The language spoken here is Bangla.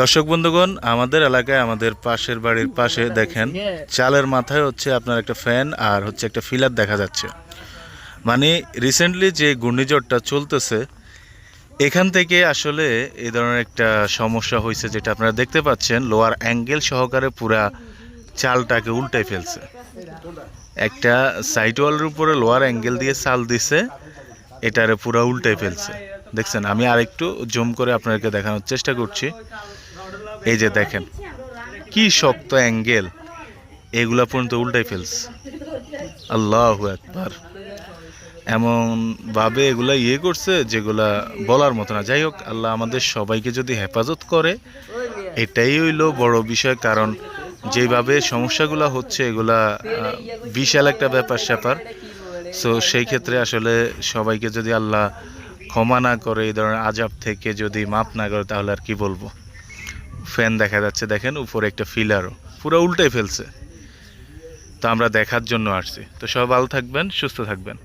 দর্শক বন্ধুগণ, আমাদের এলাকায় আমাদের পাশের বাড়ির পাশে দেখেন, চালের মাথায় হচ্ছে আপনার একটা ফ্যান আর হচ্ছে একটা ফিলার দেখা যাচ্ছে। মানে রিসেন্টলি যে ঘূর্ণিঝড়টা চলতেছে, এখান থেকে আসলে এই ধরনের একটা সমস্যা হয়েছে যেটা আপনারা দেখতে পাচ্ছেন, লোয়ার অ্যাঙ্গেল সহকারে পুরা চালটাকে উল্টাই ফেলছে। একটা সাইড ওয়ালের উপরে লোয়ার অ্যাঙ্গেল দিয়ে চাল দিছে, এটারে পুরা উল্টাই ফেলছে। দেখছেন, আমি আরেকটু জুম করে আপনাদেরকে দেখানোর চেষ্টা করছি। এই যে দেখেন, কি শক্ত অ্যাঙ্গেল। এগুলা পর্যন্ত উল্টাই ফেলছে। আল্লাহ একবার এমন ভাবে এগুলা ইয়ে করছে যেগুলা বলার মতো না। যাই হোক, আল্লাহ আমাদের সবাইকে যদি হেফাজত করে, এটাই হইল বড় বিষয়। কারণ যেভাবে সমস্যাগুলো হচ্ছে, এগুলা বিশাল একটা ব্যাপার স্যাপার। সো সেই ক্ষেত্রে আসলে সবাইকে যদি আল্লাহ ক্ষমা না করে, এই ধরনের আজাব থেকে যদি মাপ না করে, তাহলে আর কি বলব? ফ্যান দেখা যাচ্ছে, দেখেন উপরে একটা ফিলারও, পুরো উল্টে ফেলছে। তো আমরা দেখার জন্য আসছি। তো সব ভালো থাকবেন, সুস্থ থাকবেন।